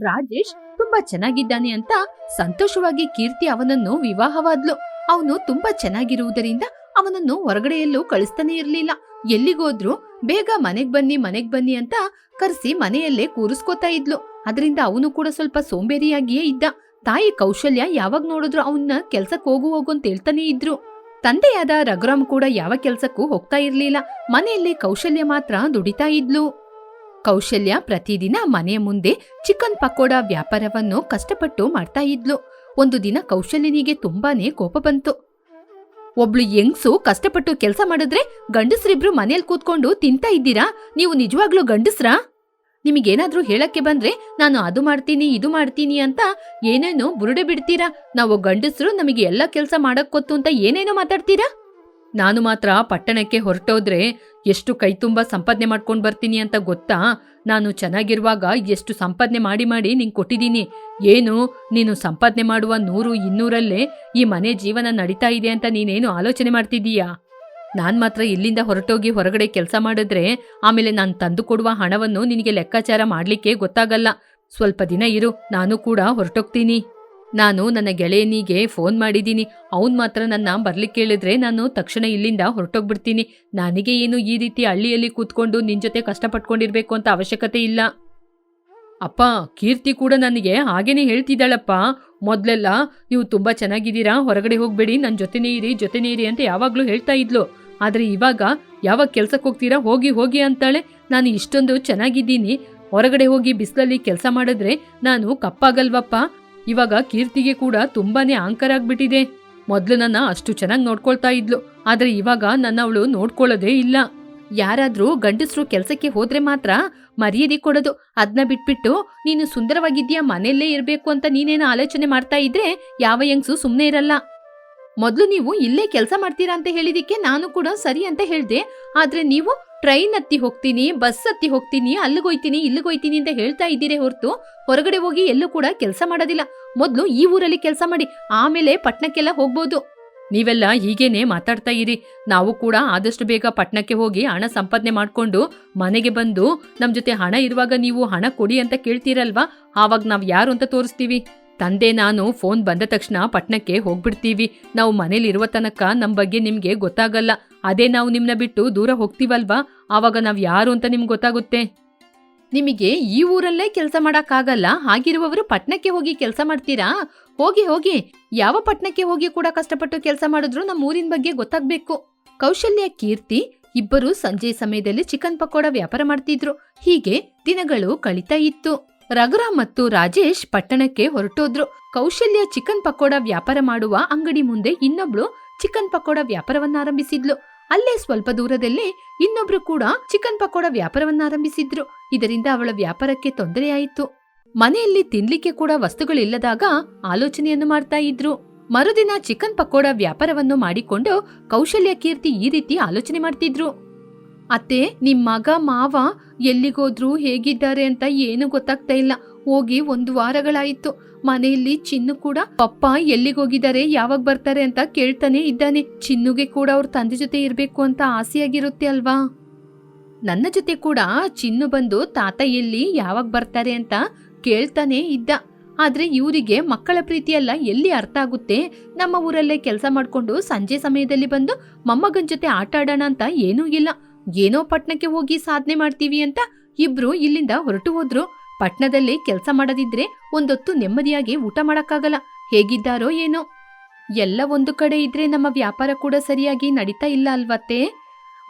ರಾಜೇಶ್ ತುಂಬಾ ಚೆನ್ನಾಗಿದ್ದಾನೆ ಅಂತ ಸಂತೋಷವಾಗಿ ಕೀರ್ತಿ ಅವನನ್ನು ವಿವಾಹವಾದ್ಲು. ಅವನು ತುಂಬಾ ಚೆನ್ನಾಗಿರುವುದರಿಂದ ಅವನನ್ನು ಹೊರಗಡೆಯಲ್ಲೂ ಕಳಿಸ್ತಾನೆ ಇರ್ಲಿಲ್ಲ. ಎಲ್ಲಿಗೋದ್ರು ಬೇಗ ಮನೆಗ್ ಬನ್ನಿ ಮನೆಗ್ ಬನ್ನಿ ಅಂತ ಕರೆಸಿ ಮನೆಯಲ್ಲೇ ಕೂರಿಸ್ಕೋತಾ ಇದ್ಲು. ಅದರಿಂದ ಅವನು ಕೂಡ ಸ್ವಲ್ಪ ಸೋಂಬೇರಿಯಾಗಿಯೇ ಇದ್ದ. ತಾಯಿ ಕೌಶಲ್ಯ ಯಾವಾಗ ನೋಡಿದ್ರು ಅವನ್ನ ಕೆಲ್ಸಕ್ಕೆ ಹೋಗು ಹೋಗು ಅಂತ ಹೇಳ್ತಾನೆ ಇದ್ರು. ತಂದೆಯಾದ ರಘುರಾಮ್ ಕೂಡ ಯಾವ ಕೆಲ್ಸಕ್ಕೂ ಹೋಗ್ತಾ ಇರ್ಲಿಲ್ಲ. ಮನೆಯಲ್ಲಿ ಕೌಶಲ್ಯ ಮಾತ್ರ ದುಡಿತಾ ಇದ್ಲು. ಕೌಶಲ್ಯ ಪ್ರತಿದಿನ ಮನೆಯ ಮುಂದೆ ಚಿಕನ್ ಪಕೋಡ ವ್ಯಾಪಾರವನ್ನು ಕಷ್ಟಪಟ್ಟು ಮಾಡ್ತಾ ಇದ್ಲು. ಒಂದು ದಿನ ಕೌಶಲ್ಯನಿಗೆ ತುಂಬಾನೇ ಕೋಪ ಬಂತು. ಒಬ್ಳು ಯಂಗ್ಸು ಕಷ್ಟಪಟ್ಟು ಕೆಲಸ ಮಾಡಿದ್ರೆ ಗಂಡಸ್ರಿಬ್ರು ಮನೇಲಿ ಕೂತ್ಕೊಂಡು ತಿಂತಾ ಇದ್ದೀರಾ? ನೀವು ನಿಜವಾಗ್ಲೂ ಗಂಡಸ್ರಾ? ನಿಮಗೇನಾದ್ರೂ ಹೇಳಕ್ಕೆ ಬಂದ್ರೆ ನಾನು ಅದು ಮಾಡ್ತೀನಿ, ಇದು ಮಾಡ್ತೀನಿ ಅಂತ ಏನೇನೋ ಬುರುಡೆ ಬಿಡ್ತೀರಾ? ನಾವು ಗಂಡಸ್ರು ನಮಗೆ ಎಲ್ಲ ಕೆಲಸ ಮಾಡಕ್ ಗೊತ್ತು ಅಂತ ಏನೇನೋ ಮಾತಾಡ್ತೀರಾ? ನಾನು ಮಾತ್ರ ಪಟ್ಟಣಕ್ಕೆ ಹೊರಟೋದ್ರೆ ಎಷ್ಟು ಕೈ ತುಂಬ ಸಂಪಾದನೆ ಮಾಡ್ಕೊಂಡು ಬರ್ತೀನಿ ಅಂತ ಗೊತ್ತಾ? ನಾನು ಚೆನ್ನಾಗಿರುವಾಗ ಎಷ್ಟು ಸಂಪಾದನೆ ಮಾಡಿ ಮಾಡಿ ನಿಂಗೆ ಕೊಟ್ಟಿದ್ದೀನಿ. ಏನು, ನೀನು ಸಂಪಾದನೆ ಮಾಡುವ ನೂರು ಇನ್ನೂರಲ್ಲೇ ಈ ಮನೆ ಜೀವನ ನಡೀತಾ ಇದೆ ಅಂತ ನೀನೇನು ಆಲೋಚನೆ ಮಾಡ್ತಿದ್ದೀಯಾ? ನಾನ್ ಮಾತ್ರ ಇಲ್ಲಿಂದ ಹೊರಟೋಗಿ ಹೊರಗಡೆ ಕೆಲಸ ಮಾಡಿದ್ರೆ ಆಮೇಲೆ ನಾನು ತಂದು ಕೊಡುವ ಹಣವನ್ನು ನಿನಗೆ ಲೆಕ್ಕಾಚಾರ ಮಾಡ್ಲಿಕ್ಕೆ ಗೊತ್ತಾಗಲ್ಲ. ಸ್ವಲ್ಪ ದಿನ ಇರು, ನಾನು ಕೂಡ ಹೊರಟೋಗ್ತೀನಿ. ನಾನು ನನ್ನ ಗೆಳೆಯನಿಗೆ ಫೋನ್ ಮಾಡಿದ್ದೀನಿ. ಅವನ್ ಮಾತ್ರ ನನ್ನ ಬರ್ಲಿಕ್ಕೆ ಕೇಳಿದ್ರೆ ನಾನು ತಕ್ಷಣ ಇಲ್ಲಿಂದ ಹೊರಟೋಗ್ಬಿಡ್ತೀನಿ. ನನಗೆ ಏನು ಈ ರೀತಿ ಹಳ್ಳಿಯಲ್ಲಿ ಕೂತ್ಕೊಂಡು ನಿನ್ ಜೊತೆ ಕಷ್ಟಪಟ್ಕೊಂಡಿರ್ಬೇಕು ಅಂತ ಅವಶ್ಯಕತೆ ಇಲ್ಲ. ಅಪ್ಪ, ಕೀರ್ತಿ ಕೂಡ ನನಗೆ ಹಾಗೇನೆ ಹೇಳ್ತಿದ್ದಾಳಪ್ಪ. ಮೊದಲೆಲ್ಲ, ನೀವು ತುಂಬಾ ಚೆನ್ನಾಗಿದ್ದೀರಾ, ಹೊರಗಡೆ ಹೋಗ್ಬೇಡಿ ನನ್ನ ಜೊತೆನೇ ಇರಿ ಜೊತೆನೇ ಇರಿ ಅಂತ ಯಾವಾಗಲೂ ಹೇಳ್ತಾ ಇದ್ಲು. ಆದ್ರೆ ಇವಾಗ, ಯಾವಾಗ ಕೆಲ್ಸಕ್ಕೆ ಹೋಗ್ತೀರಾ, ಹೋಗಿ ಹೋಗಿ ಅಂತಾಳೆ. ನಾನು ಇಷ್ಟೊಂದು ಚೆನ್ನಾಗಿದ್ದೀನಿ. ಹೊರಗಡೆ ಹೋಗಿ ಬಿಸಿಲಲ್ಲಿ ಕೆಲಸ ಮಾಡಿದ್ರೆ ನಾನು ಕಪ್ಪಾಗಲ್ವಪ್ಪ. ಇವಾಗ ಕೀರ್ತಿಗೆ ಕೂಡ ತುಂಬಾನೇ ಆಂಕರ್ ಆಗ್ಬಿಟ್ಟಿದೆ ಮೊದ್ಲು ನನ್ನ ಅಷ್ಟು ಚೆನ್ನಾಗಿ ನೋಡ್ಕೊಳ್ತಾ ಇದ್ಲು, ಆದ್ರೆ ಇವಾಗ ನನ್ನ ಅವಳು ನೋಡ್ಕೊಳ್ಳೋದೇ ಇಲ್ಲ. ಯಾರಾದ್ರೂ ಗಂಡಸ್ರು ಕೆಲ್ಸಕ್ಕೆ ಹೋದ್ರೆ ಮಾತ್ರ ಮರ್ಯಾದೆ ಕೊಡೋದು. ಅದ್ನ ಬಿಟ್ಬಿಟ್ಟು, ನೀನು ಸುಂದರವಾಗಿದ್ಯಾ ಮನೆಯಲ್ಲೇ ಇರಬೇಕು ಅಂತ ನೀನೇನು ಆಲೋಚನೆ ಮಾಡ್ತಾ ಇದ್ರೆ ಯಾವ ಯಂಗ್ಸು ಸುಮ್ನೆ ಇರಲ್ಲ. ಮೊದ್ಲು ನೀವು ಇಲ್ಲೇ ಕೆಲಸ ಮಾಡ್ತೀರಾ ಅಂತ ಹೇಳಿದಿಕ್ಕೆ ನಾನು ಕೂಡ ಸರಿ ಅಂತ ಹೇಳ್ದೆ, ಆದ್ರೆ ನೀವು ಟ್ರೈನ್ ಹತ್ತಿ ಹೋಗ್ತೀನಿ, ಬಸ್ ಹತ್ತಿ ಹೋಗ್ತೀನಿ ಅಲ್ಲಿಗೋಯ್ತೀನಿ ಇಲ್ಲಿಗೋಯ್ತೀನಿ ಅಂತ ಹೇಳ್ತಾ ಇದ್ದೀರಿ ಹೊರತು ಹೊರಗಡೆ ಹೋಗಿ ಎಲ್ಲೂ ಕೂಡ ಕೆಲಸ ಮಾಡೋದಿಲ್ಲ. ಮೊದ್ಲು ಈ ಊರಲ್ಲಿ ಕೆಲಸ ಮಾಡಿ, ಆಮೇಲೆ ಪಟ್ನಕ್ಕೆಲ್ಲ ಹೋಗ್ಬೋದು. ನೀವೆಲ್ಲ ಹೀಗೇನೆ ಮಾತಾಡ್ತಾ ಇರಿ. ನಾವು ಕೂಡ ಆದಷ್ಟು ಬೇಗ ಪಟ್ಟಣಕ್ಕೆ ಹೋಗಿ ಹಣ ಸಂಪಾದನೆ ಮಾಡ್ಕೊಂಡು ಮನೆಗೆ ಬಂದು ನಮ್ಮ ಜೊತೆ ಹಣ ಇರುವಾಗ ನೀವು ಹಣ ಕೊಡಿ ಅಂತ ಕೇಳ್ತೀರಲ್ವಾ? ಆವಾಗ ನಾವು ಯಾರು ಅಂತ ತೋರಿಸ್ತೀವಿ? ತಂದೆ ನಾನು ಫೋನ್ ಬಂದ ತಕ್ಷಣ ಪಟ್ಟಣಕ್ಕೆ ಹೋಗ್ಬಿಡ್ತೀವಿ. ನಾವು ಮನೇಲಿ ಇರುವ ತನಕ ನಮ್ಮ ಬಗ್ಗೆ ನಿಮಗೆ ಗೊತ್ತಾಗಲ್ಲ. ಅದೇ ನಾವು ನಿಮ್ನ ಬಿಟ್ಟು ದೂರ ಹೋಗ್ತೀವಲ್ವಾ? ಆವಾಗ ನಾವು ಯಾರು ಅಂತ ನಿಮ್ಗೆ ಗೊತ್ತಾಗುತ್ತೆ? ನಿಮಗೆ ಈ ಊರಲ್ಲೇ ಕೆಲಸ ಮಾಡೋಕ್ಕಾಗಲ್ಲ? ಹಾಗಿರುವವರು ಪಟ್ಟಣಕ್ಕೆ ಹೋಗಿ ಕೆಲಸ ಮಾಡ್ತೀರಾ? ಹೋಗಿ ಹೋಗಿ. ಯಾವ ಪಟ್ಣಕ್ಕೆ ಹೋಗಿ ಕೂಡ ಕಷ್ಟಪಟ್ಟು ಕೆಲಸ ಮಾಡಿದ್ರು ನಮ್ಮ ಊರಿನ ಬಗ್ಗೆ ಗೊತ್ತಾಗಬೇಕು. ಕೌಶಲ್ಯ, ಕೀರ್ತಿ ಇಬ್ಬರು ಸಂಜೆ ಸಮಯದಲ್ಲಿ ಚಿಕನ್ ಪಕೋಡ ವ್ಯಾಪಾರ ಮಾಡ್ತಿದ್ರು. ಹೀಗೆ ದಿನಗಳು ಕಳೀತಾ ಇತ್ತು. ರಘುರಾಮ್ ಮತ್ತು ರಾಜೇಶ್ ಪಟ್ಟಣಕ್ಕೆ ಹೊರಟೋದ್ರು. ಕೌಶಲ್ಯ ಚಿಕನ್ ಪಕೋಡ ವ್ಯಾಪಾರ ಮಾಡುವ ಅಂಗಡಿ ಮುಂದೆ ಇನ್ನೊಬ್ಳು ಚಿಕನ್ ಪಕೋಡ ವ್ಯಾಪಾರವನ್ನ ಆರಂಭಿಸಿದ್ಲು ಅಲ್ಲೇ ಸ್ವಲ್ಪ ದೂರದಲ್ಲೇ ಇನ್ನೊಬ್ರು ಕೂಡ ಚಿಕನ್ ಪಕೋಡ ವ್ಯಾಪಾರವನ್ನ ಆರಂಭಿಸಿದ್ರು ಇದರಿಂದ ಅವಳ ವ್ಯಾಪಾರಕ್ಕೆ ತೊಂದರೆಯಾಯಿತು. ಮನೆಯಲ್ಲಿ ತಿನ್ಲಿಕ್ಕೆ ಕೂಡ ವಸ್ತುಗಳಿಲ್ಲದಾಗ ಆಲೋಚನೆಯನ್ನು ಮಾಡ್ತಾ ಇದ್ರು. ಮರುದಿನ ಚಿಕನ್ ಪಕೋಡ ವ್ಯಾಪಾರವನ್ನು ಮಾಡಿಕೊಂಡು ಕೌಶಲ್ಯ ಕೀರ್ತಿ ಈ ರೀತಿ ಆಲೋಚನೆ ಮಾಡ್ತಿದ್ರು. ಅತ್ತೆ, ನಿಮ್ ಮಗ ಮಾವ ಎಲ್ಲಿಗೋದ್ರು ಹೇಗಿದ್ದಾರೆ ಅಂತ ಏನು ಗೊತ್ತಾಗ್ತಾ ಇಲ್ಲ. ಹೋಗಿ ಒಂದು ವಾರಗಳಾಯಿತು. ಮನೆಯಲ್ಲಿ ಚಿನ್ನು ಕೂಡ, ಪಪ್ಪ ಎಲ್ಲಿಗೋಗಿದ್ದಾರೆ ಯಾವಾಗ ಬರ್ತಾರೆ? ಅಂತ ಕೇಳ್ತಾನೆ ಇದ್ದಾನೆ. ಚಿನ್ನುಗೆ ಕೂಡ ಅವ್ರ ತಂದೆ ಜೊತೆ ಇರಬೇಕು ಅಂತ ಆಸೆಯಾಗಿರುತ್ತೆ ಅಲ್ವಾ? ನನ್ನ ಜೊತೆ ಕೂಡ ಚಿನ್ನು ಬಂದು, ತಾತ ಎಲ್ಲಿ? ಯಾವಾಗ ಬರ್ತಾರೆ? ಅಂತ ಕೇಳ್ತಾನೆ ಇದ್ದ. ಆದ್ರೆ ಇವರಿಗೆ ಮಕ್ಕಳ ಪ್ರೀತಿಯೆಲ್ಲ ಎಲ್ಲಿ ಅರ್ಥ ಆಗುತ್ತೆ? ನಮ್ಮ ಊರಲ್ಲೇ ಕೆಲಸ ಮಾಡ್ಕೊಂಡು ಸಂಜೆ ಸಮಯದಲ್ಲಿ ಬಂದು ಮೊಮ್ಮಗನ ಜೊತೆ ಆಟ ಆಡೋಣ ಅಂತ ಏನೂ ಇಲ್ಲ. ಏನೋ ಪಟ್ಟಣಕ್ಕೆ ಹೋಗಿ ಸಾಧನೆ ಮಾಡ್ತೀವಿ ಅಂತ ಇಬ್ರು ಇಲ್ಲಿಂದ ಹೊರಟು ಹೋದ್ರು. ಪಟ್ನದಲ್ಲಿ ಕೆಲಸ ಮಾಡದಿದ್ರೆ ಒಂದೊತ್ತು ನೆಮ್ಮದಿಯಾಗಿ ಊಟ ಮಾಡಕ್ಕಾಗಲ್ಲ. ಹೇಗಿದ್ದಾರೋ ಏನೋ. ಎಲ್ಲ ಒಂದು ಕಡೆ ಇದ್ರೆ ನಮ್ಮ ವ್ಯಾಪಾರ ಕೂಡ ಸರಿಯಾಗಿ ನಡೀತಾ ಇಲ್ಲ ಅಲ್ವತ್ತೆ?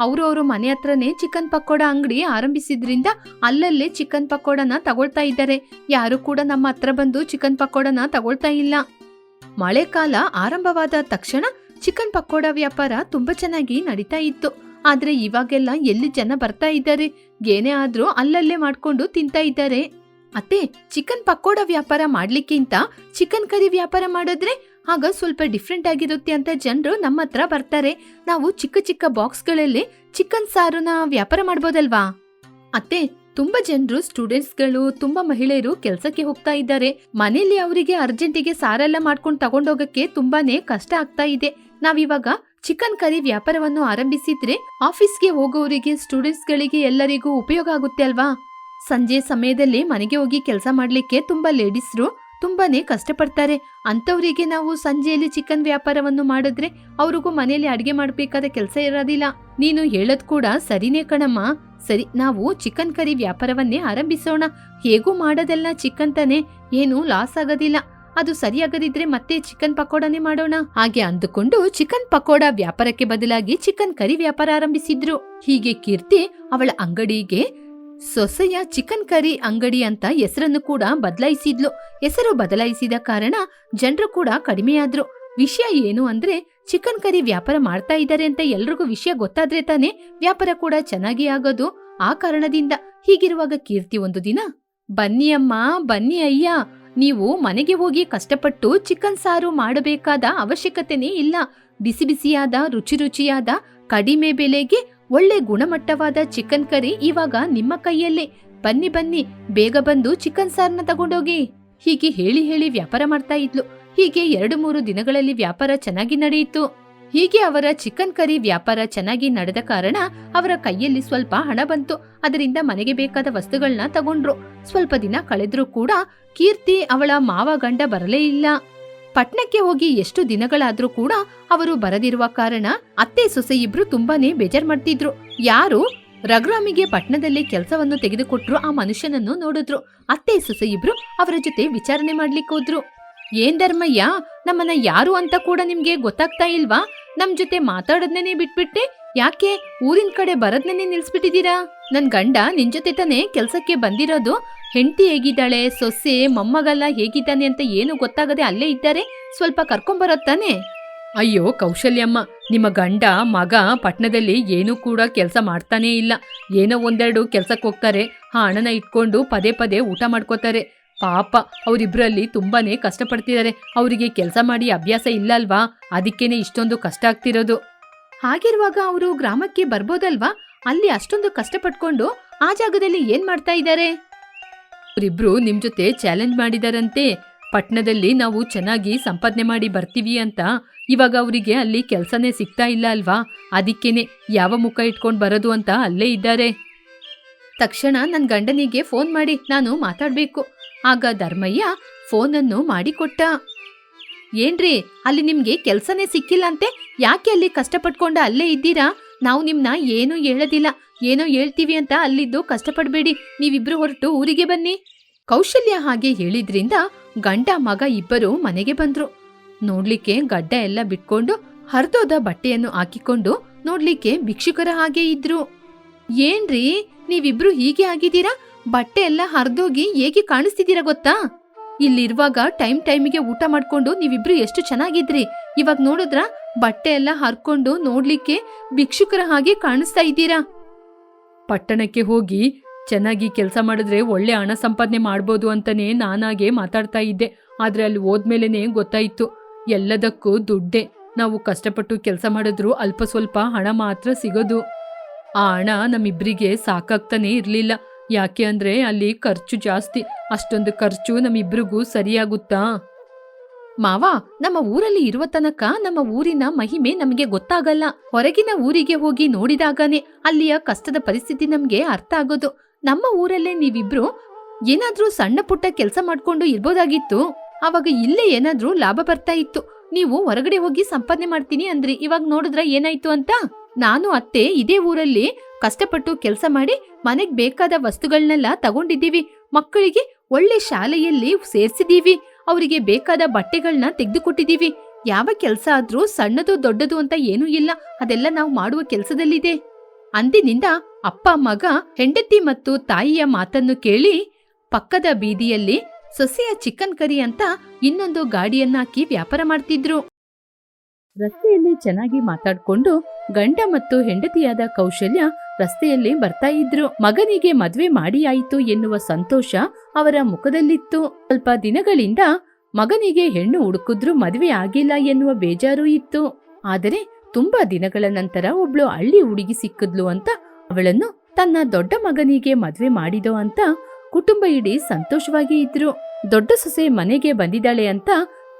ಅವರು ಅವರು ಮನೆ ಹತ್ರನೇ ಚಿಕನ್ ಪಕೋಡ ಅಂಗಡಿ ಆರಂಭಿಸಿದ್ರಿಂದ ಅಲ್ಲಲ್ಲೇ ಚಿಕನ್ ಪಕೋಡನ ತಗೊಳ್ತಾ ಇದ್ದಾರೆ. ಯಾರು ಕೂಡ ನಮ್ಮ ಹತ್ರ ಬಂದು ಚಿಕನ್ ಪಕೋಡನ ತಗೊಳ್ತಾ ಇಲ್ಲ. ಮಳೆಕಾಲ ಆರಂಭವಾದ ತಕ್ಷಣ ಚಿಕನ್ ಪಕೋಡ ವ್ಯಾಪಾರ ತುಂಬಾ ಚೆನ್ನಾಗಿ ನಡೀತಾ ಇತ್ತು. ಆದ್ರೆ ಇವಾಗೆಲ್ಲ ಎಲ್ಲಿ ಜನ ಬರ್ತಾ ಇದ್ದಾರೆ? ಏನೇ ಆದ್ರೂ ಅಲ್ಲಲ್ಲೇ ಮಾಡ್ಕೊಂಡು ತಿಂತಾ ಇದ್ದಾರೆ. ಅತ್ತೆ, ಚಿಕನ್ ಪಕೋಡ ವ್ಯಾಪಾರ ಮಾಡ್ಲಿಕ್ಕಿಂತ ಚಿಕನ್ ಕರಿ ವ್ಯಾಪಾರ ಮಾಡಿದ್ರೆ ಆಗ ಸ್ವಲ್ಪ ಡಿಫ್ರೆಂಟ್ ಆಗಿರುತ್ತೆ ಅಂತ ಜನರು ನಮ್ಮ ಹತ್ರ ಬರ್ತಾರೆ. ನಾವು ಚಿಕ್ಕ ಚಿಕ್ಕ ಬಾಕ್ಸ್ಗಳಲ್ಲಿ ಚಿಕನ್ ಸಾರನ್ನ ವ್ಯಾಪಾರ ಮಾಡ್ಬೋದಲ್ವಾ? ಅತ್ತೆ, ತುಂಬಾ ಜನರು ಸ್ಟೂಡೆಂಟ್ಸ್ಗಳು ತುಂಬಾ ಮಹಿಳೆಯರು ಕೆಲಸಕ್ಕೆ ಹೋಗ್ತಾ ಇದ್ದಾರೆ. ಮನೆಯಲ್ಲಿ ಅವರಿಗೆ ಅರ್ಜೆಂಟಿಗೆ ಸಾರೆಲ್ಲ ಮಾಡ್ಕೊಂಡು ತಗೊಂಡೋಗಕ್ಕೆ ತುಂಬಾನೇ ಕಷ್ಟ ಆಗ್ತಾ ಇದೆ. ನಾವಿವಾಗ ಚಿಕನ್ ಕರಿ ವ್ಯಾಪಾರವನ್ನು ಆರಂಭಿಸಿದ್ರೆ ಆಫೀಸ್ಗೆ ಹೋಗೋರಿಗೆ ಸ್ಟೂಡೆಂಟ್ಸ್ಗಳಿಗೆ ಎಲ್ಲರಿಗೂ ಉಪಯೋಗ ಆಗುತ್ತೆ ಅಲ್ವಾ? ಸಂಜೆ ಸಮಯದಲ್ಲಿ ಮನೆಗೆ ಹೋಗಿ ಕೆಲಸ ಮಾಡಲಿಕ್ಕೆ ತುಂಬಾ ಲೇಡೀಸ್ರು ತುಂಬಾನೇ ಕಷ್ಟಪಡ್ತಾರೆ. ಅಂತವರಿಗೆ ನಾವು ಸಂಜೆಯಲ್ಲಿ ಚಿಕನ್ ವ್ಯಾಪಾರವನ್ನು ಮಾಡಿದ್ರೆ ಅವ್ರಿಗೂ ಮನೆಯಲ್ಲಿ ಅಡಿಗೆ ಮಾಡಬೇಕಾದ ಕೆಲಸ ಇರೋದಿಲ್ಲ. ನೀನು ಹೇಳದ್ ಕೂಡ ಸರಿನೇ ಕಣಮ್ಮ. ಸರಿ, ನಾವು ಚಿಕನ್ ಕರಿ ವ್ಯಾಪಾರವನ್ನೇ ಆರಂಭಿಸೋಣ. ಹೇಗೂ ಮಾಡೋದೆಲ್ಲ ಚಿಕನ್ ತಾನೆ, ಏನು ಲಾಸ್ ಆಗೋದಿಲ್ಲ. ಅದು ಸರಿಯಾಗದಿದ್ರೆ ಮತ್ತೆ ಚಿಕನ್ ಪಕೋಡನೇ ಮಾಡೋಣ. ಹಾಗೆ ಅಂದುಕೊಂಡು ಚಿಕನ್ ಪಕೋಡ ವ್ಯಾಪಾರಕ್ಕೆ ಬದಲಾಗಿ ಚಿಕನ್ ಕರಿ ವ್ಯಾಪಾರ ಆರಂಭಿಸಿದ್ರು. ಹೀಗೆ ಕೀರ್ತಿ ಅವಳ ಅಂಗಡಿಗೆ ಸೊಸೆಯ ಚಿಕನ್ ಕರಿ ಅಂಗಡಿ ಅಂತ ಹೆಸರನ್ನು ಕೂಡ ಬದಲಾಯಿಸಿದ್ಲು. ಹೆಸರು ಬದಲಾಯಿಸಿದ ಕಾರಣ ಜನರು ಕೂಡ ಕಡಿಮೆಯಾದ್ರು. ವಿಷಯ ಏನು ಅಂದ್ರೆ ಚಿಕನ್ ಕರಿ ವ್ಯಾಪಾರ ಮಾಡ್ತಾ ಇದ್ದಾರೆ ಅಂತ ಎಲ್ರಿಗೂ ವಿಷಯ ಗೊತ್ತಾದ್ರೆ ತಾನೇ ವ್ಯಾಪಾರ ಕೂಡ ಚೆನ್ನಾಗಿ ಆಗೋದು. ಆ ಕಾರಣದಿಂದ ಹೀಗಿರುವಾಗ ಕೀರ್ತಿ ಒಂದು ದಿನ, ಬನ್ನಿ ಅಮ್ಮ, ಬನ್ನಿ ಅಯ್ಯ, ನೀವು ಮನೆಗೆ ಹೋಗಿ ಕಷ್ಟಪಟ್ಟು ಚಿಕನ್ ಸಾರು ಮಾಡಬೇಕಾದ ಅವಶ್ಯಕತೆನೇ ಇಲ್ಲ. ಬಿಸಿ ಬಿಸಿಯಾದ, ರುಚಿ ರುಚಿಯಾದ, ಕಡಿಮೆ ಬೆಲೆಗೆ ಒಳ್ಳೆ ಗುಣಮಟ್ಟವಾದ ಚಿಕನ್ ಕರಿ ಇವಾಗ ನಿಮ್ಮ ಕೈಯಲ್ಲೇ. ಬನ್ನಿ ಬನ್ನಿ, ಬೇಗ ಬಂದು ಚಿಕನ್ ಸಾರ್ನ ತಗೊಂಡೋಗಿ. ಹೀಗೆ ಹೇಳಿ ಹೇಳಿ ವ್ಯಾಪಾರ ಮಾಡ್ತಾ ಇದ್ಲು. ಹೀಗೆ ಎರಡು ಮೂರು ದಿನಗಳಲ್ಲಿ ವ್ಯಾಪಾರ ಚೆನ್ನಾಗಿ ನಡೆಯಿತು. ಹೀಗೆ ಅವರ ಚಿಕನ್ ಕರಿ ವ್ಯಾಪಾರ ಚೆನ್ನಾಗಿ ನಡೆದ ಕಾರಣ ಅವರ ಕೈಯಲ್ಲಿ ಸ್ವಲ್ಪ ಹಣ ಬಂತು. ಅದರಿಂದ ಮನೆಗೆ ಬೇಕಾದ ವಸ್ತುಗಳನ್ನ ತಗೊಂಡ್ರು. ಸ್ವಲ್ಪ ದಿನ ಕಳೆದ್ರೂ ಕೂಡ ಕೀರ್ತಿ ಅವಳ ಮಾವ ಗಂಡ ಬರಲೇ ಇಲ್ಲ. ಪಟ್ನಕ್ಕೆ ಹೋಗಿ ಎಷ್ಟು ದಿನಗಳಾದ್ರೂ ಕೂಡ ಅವರು ಬರದಿರುವ ಕಾರಣ ಅತ್ತೆ ಸೊಸೆ ಇಬ್ರು ತುಂಬಾನೇ ಬೇಜಾರ್ ಮಾಡ್ತಿದ್ರು. ಯಾರು? ರಘುರಾಮಿಗೆ ಪಟ್ನದಲ್ಲಿ ಕೆಲಸವನ್ನು ತೆಗೆದುಕೊಟ್ರು ಆ ಮನುಷ್ಯನನ್ನು ನೋಡಿದ್ರು. ಅತ್ತೆ ಸೊಸೆ ಇಬ್ರು ಅವರ ಜೊತೆ ವಿಚಾರಣೆ ಮಾಡ್ಲಿಕ್ಕೆ ಹೋದ್ರು. ಏನ್ ಧರ್ಮಯ್ಯ? ನಮ್ಮನ್ನ ಯಾರು ಅಂತ ಕೂಡ ನಿಮ್ಗೆ ಗೊತ್ತಾಗ್ತಾ ಇಲ್ವಾ? ನಮ್ ಜೊತೆ ಮಾತಾಡೋದ್ನೇ ಬಿಟ್ಬಿಟ್ಟೆ. ಯಾಕೆ? ಊರಿನ ಕಡೆ ಬರದ್ನೇ ನಿಲ್ಸ್ಬಿಟ್ಟಿದೀರಾ ನನ್ ಗಂಡ ನಿನ್ ಜೊತೆ ತಾನೇ ಕೆಲ್ಸಕ್ಕೆ ಬಂದಿರೋದು. ಹೆಂಡತಿ ಹೇಗಿದ್ದಾಳೆ, ಸೊಸೆ, ಮೊಮ್ಮಗಲ್ಲ ಹೇಗಿದ್ದಾನೆ ಅಂತ ಏನು ಗೊತ್ತಾಗದೆ ಅಲ್ಲೇ ಇದ್ದಾರೆ? ಸ್ವಲ್ಪ ಕರ್ಕೊಂಬರತ್ತಾನೆ ಅಯ್ಯೋ ಕೌಶಲ್ಯಮ್ಮ, ನಿಮ್ಮ ಗಂಡ, ಮಗ ಪಟ್ಟಣದಲ್ಲಿ ಏನೂ ಕೂಡ ಕೆಲಸ ಮಾಡ್ತಾನೇ ಇಲ್ಲ. ಏನೋ ಒಂದೆರಡು ಕೆಲಸಕ್ಕೆ ಹೋಗ್ತಾರೆ. ಆ ಹಣನ ಇಟ್ಕೊಂಡು ಪದೇ ಪದೇ ಊಟ ಮಾಡ್ಕೋತಾರೆ. ಪಾಪ ಅವರಿಬ್ಬರಲ್ಲಿ ತುಂಬಾನೇ ಕಷ್ಟಪಡ್ತಿದ್ದಾರೆ ಅವರಿಗೆ ಕೆಲಸ ಮಾಡಿ ಅಭ್ಯಾಸ ಇಲ್ಲ ಅಲ್ವಾ ಅದಕ್ಕೇನೆ ಇಷ್ಟೊಂದು ಕಷ್ಟ ಆಗ್ತಿರೋದು. ಹಾಗಿರುವಾಗ ಅವರು ಗ್ರಾಮಕ್ಕೆ ಬರ್ಬೋದಲ್ವಾ? ಅಲ್ಲಿ ಅಷ್ಟೊಂದು ಕಷ್ಟಪಟ್ಕೊಂಡು ಆ ಜಾಗದಲ್ಲಿ ಏನ್ ಮಾಡ್ತಾ ಇದ್ದಾರೆ? ಅವರಿಬ್ರು ನಿಮ್ ಜೊತೆ ಚಾಲೆಂಜ್ ಮಾಡಿದಾರಂತೆ. ಪಟ್ನದಲ್ಲಿ ನಾವು ಚೆನ್ನಾಗಿ ಸಂಪಾದನೆ ಮಾಡಿ ಬರ್ತೀವಿ ಅಂತ ಇವಾಗ ಅವರಿಗೆ ಅಲ್ಲಿ ಕೆಲಸನೇ ಸಿಗ್ತಾ ಇಲ್ಲ ಅಲ್ವಾ? ಅದಕ್ಕೇನೆ ಯಾವ ಮುಖ ಇಟ್ಕೊಂಡು ಬರೋದು ಅಂತ ಅಲ್ಲೇ ಇದ್ದಾರೆ. ತಕ್ಷಣ ನನ್ನ ಗಂಡನಿಗೆ ಫೋನ್ ಮಾಡಿ, ನಾನು ಮಾತಾಡ್ಬೇಕು. ಆಗ ಧರ್ಮಯ್ಯ ಫೋನನ್ನು ಮಾಡಿಕೊಟ್ಟ. ಏನ್ರಿ, ಅಲ್ಲಿ ನಿಮ್ಗೆ ಕೆಲಸನೇ ಸಿಕ್ಕಿಲ್ಲ ಯಾಕೆ ಅಲ್ಲಿ ಕಷ್ಟಪಟ್ಕೊಂಡ ಅಲ್ಲೇ ಇದ್ದೀರಾ? ನಾವು ನಿಮ್ನ ಏನೂ ಹೇಳೋದಿಲ್ಲ. ಏನೋ ಹೇಳ್ತೀವಿ ಅಂತ ಅಲ್ಲಿದ್ದು ಕಷ್ಟಪಡಬೇಡಿ, ನೀವಿಬ್ರು ಹೊರಟು ಊರಿಗೆ ಬನ್ನಿ. ಕೌಶಲ್ಯ ಹಾಗೆ ಹೇಳಿದ್ರಿಂದ ಗಂಡ ಮಗ ಇಬ್ಬರು ಮನೆಗೆ ಬಂದ್ರು. ನೋಡ್ಲಿಕ್ಕೆ ಗಡ್ಡ ಎಲ್ಲ ಬಿಟ್ಕೊಂಡು ಹರಿದೋದ ಬಟ್ಟೆಯನ್ನು ಹಾಕಿಕೊಂಡು ನೋಡ್ಲಿಕ್ಕೆ ಭಿಕ್ಷುಕರ ಹಾಗೆ ಇದ್ರು. ಏನ್ರಿ, ನೀವಿಬ್ರು ಹೀಗೆ ಆಗಿದ್ದೀರಾ? ಬಟ್ಟೆ ಎಲ್ಲ ಹರಿದೋಗಿ ಹೇಗೆ ಕಾಣಿಸ್ತಿದ್ದೀರಾ ಗೊತ್ತಾ? ಇಲ್ಲಿರುವಾಗ ಟೈಮ್ ಟೈಮಿಗೆ ಊಟ ಮಾಡ್ಕೊಂಡು ನೀವಿಬ್ರು ಎಷ್ಟು ಚೆನ್ನಾಗಿದ್ರಿ. ಇವಾಗ ನೋಡಿದ್ರ, ಬಟ್ಟೆ ಎಲ್ಲ ಹರ್ಕೊಂಡು ನೋಡ್ಲಿಕ್ಕೆ ಭಿಕ್ಷುಕರ ಹಾಗೆ ಕಾಣಿಸ್ತಾ ಇದ್ದೀರಾ. ಪಟ್ಟಣಕ್ಕೆ ಹೋಗಿ ಚೆನ್ನಾಗಿ ಕೆಲಸ ಮಾಡಿದ್ರೆ ಒಳ್ಳೆ ಹಣ ಸಂಪಾದನೆ ಮಾಡ್ಬೋದು ಅಂತಲೇ ನಾನಾಗೆ ಮಾತಾಡ್ತಾ ಇದ್ದೆ. ಆದ್ರೆ ಅಲ್ಲಿ ಹೋದ್ಮೇಲೆನೆ ಗೊತ್ತಾಯಿತು. ಎಲ್ಲದಕ್ಕೂ ದುಡ್ಡೇ. ನಾವು ಕಷ್ಟಪಟ್ಟು ಕೆಲಸ ಮಾಡಿದ್ರು ಅಲ್ಪ ಸ್ವಲ್ಪ ಹಣ ಮಾತ್ರ ಸಿಗೋದು. ಆ ಹಣ ನಮ್ಮಿಬ್ರಿಗೆ ಸಾಕಾಗ್ತಾನೇ ಇರಲಿಲ್ಲ. ಯಾಕೆ ಅಂದರೆ ಅಲ್ಲಿ ಖರ್ಚು ಜಾಸ್ತಿ. ಅಷ್ಟೊಂದು ಖರ್ಚು ನಮ್ಮಿಬ್ರಿಗೂ ಸರಿಯಾಗುತ್ತಾ? ಮಾವ, ನಮ್ಮ ಊರಲ್ಲಿ ಇರುವ ತನಕ ನಮ್ಮ ಊರಿನ ಮಹಿಮೆ ನಮಗೆ ಗೊತ್ತಾಗಲ್ಲ. ಹೊರಗಿನ ಊರಿಗೆ ಹೋಗಿ ನೋಡಿದಾಗನೇ ಅಲ್ಲಿಯ ಕಷ್ಟದ ಪರಿಸ್ಥಿತಿ ನಮ್ಗೆ ಅರ್ಥ ಆಗೋದು. ನಮ್ಮ ಊರಲ್ಲೇ ನೀವಿಬ್ರು ಏನಾದ್ರೂ ಸಣ್ಣ ಪುಟ್ಟ ಕೆಲಸ ಮಾಡ್ಕೊಂಡು ಇರ್ಬೋದಾಗಿತ್ತು. ಅವಾಗ ಇಲ್ಲೇ ಏನಾದ್ರೂ ಲಾಭ ಬರ್ತಾ ಇತ್ತು. ನೀವು ಹೊರಗಡೆ ಹೋಗಿ ಸಂಪಾದನೆ ಮಾಡ್ತೀನಿ ಅಂದ್ರಿ. ಇವಾಗ ನೋಡಿದ್ರ ಏನಾಯ್ತು ಅಂತ? ನಾನು, ಅತ್ತೆ ಇದೇ ಊರಲ್ಲಿ ಕಷ್ಟಪಟ್ಟು ಕೆಲಸ ಮಾಡಿ ಮನೆಗ್ ಬೇಕಾದ ವಸ್ತುಗಳನ್ನೆಲ್ಲ ತಗೊಂಡಿದ್ದೀವಿ. ಮಕ್ಕಳಿಗೆ ಒಳ್ಳೆ ಶಾಲೆಯಲ್ಲಿ ಸೇರ್ಸಿದೀವಿ ಅವರಿಗೆ ಬೇಕಾದ ಬಟ್ಟೆಗಳನ್ನ ತೆಗೆದುಕೊಟ್ಟಿದ್ದೀವಿ. ಯಾವ ಕೆಲಸ ಆದ್ರೂ ಸಣ್ಣದು ದೊಡ್ಡದು ಅಂತ ಏನೂ ಇಲ್ಲ. ಅದೆಲ್ಲ ನಾವು ಮಾಡುವ ಕೆಲಸದಲ್ಲಿದೆ. ಅಂದಿನಿಂದ ಅಪ್ಪ, ಮಗ, ಹೆಂಡತಿ ಮತ್ತು ತಾಯಿಯ ಮಾತನ್ನು ಕೇಳಿ ಪಕ್ಕದ ಬೀದಿಯಲ್ಲಿ ಸೊಸೆಯ ಚಿಕನ್ ಕರಿ ಅಂತ ಇನ್ನೊಂದು ಗಾಡಿಯನ್ನಾಕಿ ವ್ಯಾಪಾರ ಮಾಡ್ತಿದ್ರು. ರಸ್ತೆಯಲ್ಲಿ ಚೆನ್ನಾಗಿ ಮಾತಾಡ್ಕೊಂಡು ಗಂಡ ಮತ್ತು ಹೆಂಡತಿಯಾದ ಕೌಶಲ್ಯ ರಸ್ತೆಯಲ್ಲಿ ಬರ್ತಾ ಇದ್ರು. ಮಗನಿಗೆ ಮದ್ವೆ ಮಾಡಿ ಆಯಿತು ಎನ್ನುವ ಸಂತೋಷ ಅವರ ಮುಖದಲ್ಲಿತ್ತು. ಸ್ವಲ್ಪ ದಿನಗಳಿಂದ ಮಗನಿಗೆ ಹೆಣ್ಣು ಹುಡುಕಿದ್ರು ಮದುವೆ ಆಗಿಲ್ಲ ಎನ್ನುವ ಬೇಜಾರು ಇತ್ತು. ಆದರೆ ತುಂಬಾ ದಿನಗಳ ನಂತರ ಒಬ್ಳು ಹಳ್ಳಿ ಹುಡುಗಿ ಸಿಕ್ಕಿದ್ಲು ಅಂತ ಅವಳನ್ನು ತನ್ನ ದೊಡ್ಡ ಮಗನಿಗೆ ಮದ್ವೆ ಮಾಡಿದೋ ಅಂತ ಕುಟುಂಬ ಇಡೀ ಸಂತೋಷವಾಗಿ ಇದ್ರು. ದೊಡ್ಡ ಸೊಸೆ ಮನೆಗೆ ಬಂದಿದ್ದಾಳೆ ಅಂತ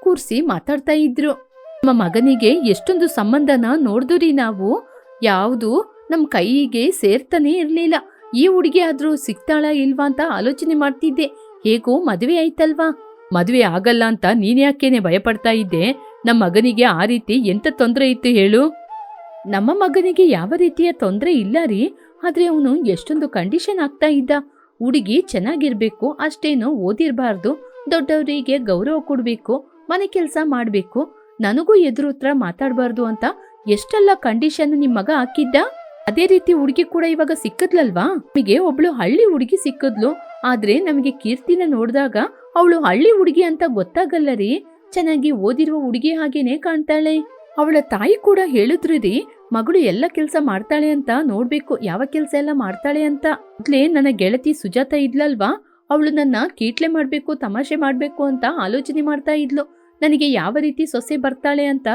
ಕೂರ್ಸಿ ಮಾತಾಡ್ತಾ ಇದ್ರು. ನಮ್ಮ ಮಗನಿಗೆ ಎಷ್ಟೊಂದು ಸಂಬಂಧನ ನೋಡ್ದುರಿ ನಾವು? ಯಾವುದು? ನಮ್ಮ ಕೈಗೆ ಸೇರ್ತಾನೆ ಇರಲಿಲ್ಲ. ಈ ಹುಡುಗಿ ಆದರೂ ಸಿಗ್ತಾಳ ಇಲ್ವಾ ಅಂತ ಆಲೋಚನೆ ಮಾಡ್ತಿದ್ದೆ. ಹೇಗೋ ಮದುವೆ ಆಯ್ತಲ್ವಾ? ಮದುವೆ ಆಗಲ್ಲ ಅಂತ ನೀನ್ಯಾಕೇನೆ ಭಯಪಡ್ತಾ ಇದ್ದೆ? ನಮ್ಮ ಮಗನಿಗೆ ಆ ರೀತಿ ಎಂತ ತೊಂದರೆ ಇತ್ತು ಹೇಳು? ನಮ್ಮ ಮಗನಿಗೆ ಯಾವ ರೀತಿಯ ತೊಂದರೆ ಇಲ್ಲ ರೀ. ಆದ್ರೆ ಅವನು ಎಷ್ಟೊಂದು ಕಂಡೀಷನ್ ಆಗ್ತಾ ಇದ್ದ. ಹುಡುಗಿ ಚೆನ್ನಾಗಿರ್ಬೇಕು, ಅಷ್ಟೇನೋ ಓದಿರಬಾರ್ದು. ದೊಡ್ಡವರಿಗೆ ಗೌರವ ಕೊಡಬೇಕು, ಮನೆ ಕೆಲಸ ಮಾಡ್ಬೇಕು. ನನಗೂ ಎದುರು ಉತ್ತರ ಮಾತಾಡಬಾರ್ದು ಅಂತ ಎಷ್ಟೆಲ್ಲ ಕಂಡೀಷನ್ ನಿಮ್ ಮಗ ಹಾಕಿದ್ದ? ಅದೇ ರೀತಿ ಹುಡುಗಿ ಕೂಡ ಇವಾಗ ಸಿಕ್ಕದ್ಲಲ್ವಾ? ನಮಗೆ ಒಬ್ಳು ಹಳ್ಳಿ ಹುಡುಗಿ ಸಿಕ್ಕದ್ಲು. ಆದ್ರೆ ನಮಗೆ ಕೀರ್ತಿನ ನೋಡಿದಾಗ ಅವಳು ಹಳ್ಳಿ ಹುಡುಗಿ ಅಂತ ಗೊತ್ತಾಗಲ್ಲ ರೀ. ಚೆನ್ನಾಗಿ ಓದಿರುವ ಹುಡುಗಿ ಹಾಗೇನೆ ಕಾಣ್ತಾಳೆ. ಅವಳ ತಾಯಿ ಕೂಡ ಹೇಳಿದ್ರು ರೀ, ಮಗಳು ಎಲ್ಲ ಕೆಲಸ ಮಾಡ್ತಾಳೆ ಅಂತ, ನೋಡ್ಬೇಕು ಯಾವ ಕೆಲಸ ಎಲ್ಲ ಮಾಡ್ತಾಳೆ ಅಂತ. ಮೊದ್ಲೇ ನನ್ನ ಗೆಳತಿ ಸುಜಾತ ಇದ್ಲಲ್ವಾ? ಅವಳು ನನ್ನ ಕೀಟ್ಲೆ ಮಾಡ್ಬೇಕು, ತಮಾಷೆ ಮಾಡ್ಬೇಕು ಅಂತ ಆಲೋಚನೆ ಮಾಡ್ತಾ ಇದ್ಲು. ನನಗೆ ಯಾವ ರೀತಿ ಸೊಸೆ ಬರ್ತಾಳೆ ಅಂತ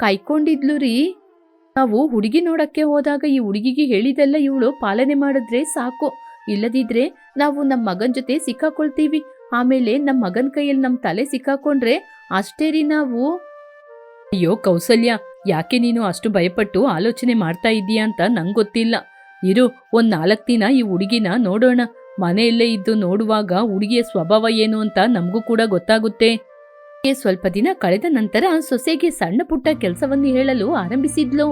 ಕಾಯ್ಕೊಂಡಿದ್ಲು ರೀ. ನಾವು ಹುಡುಗಿ ನೋಡಕ್ಕೆ ಹೋದಾಗ ಈ ಹುಡುಗಿಗೆ ಹೇಳಿದೆಲ್ಲ ಇವಳು ಪಾಲನೆ ಮಾಡಿದ್ರೆ ಸಾಕು. ಇಲ್ಲದಿದ್ರೆ ನಾವು ನಮ್ಮ ಮಗನ ಜೊತೆ ಸಿಕ್ಕಾಕೊಳ್ತೀವಿ. ಆಮೇಲೆ ನಮ್ಮ ಮಗನ ಕೈಯಲ್ಲಿ ನಮ್ಮ ತಲೆ ಸಿಕ್ಕಾಕೊಂಡ್ರೆ ಅಷ್ಟೇ ರೀ ನಾವು. ಅಯ್ಯೋ ಕೌಸಲ್ಯ, ಯಾಕೆ ನೀನು ಅಷ್ಟು ಭಯಪಟ್ಟು ಆಲೋಚನೆ ಮಾಡ್ತಾ ಇದ್ದೀಯಾ ಅಂತ ನಂಗೆ ಗೊತ್ತಿಲ್ಲ. ಇರು, ಒಂದ್ ನಾಲ್ಕು ದಿನ ಈ ಹುಡುಗಿನ ನೋಡೋಣ. ಮನೆಯಲ್ಲೇ ಇದ್ದು ನೋಡುವಾಗ ಹುಡುಗಿಯ ಸ್ವಭಾವ ಏನು ಅಂತ ನಮಗೂ ಕೂಡ ಗೊತ್ತಾಗುತ್ತೆ. ಸ್ವಲ್ಪ ದಿನ ಕಳೆದ ನಂತರ ಸೊಸೆಗೆ ಸಣ್ಣ ಪುಟ್ಟ ಕೆಲಸವನ್ನು ಹೇಳಲು ಆರಂಭಿಸಿದ್ಲು.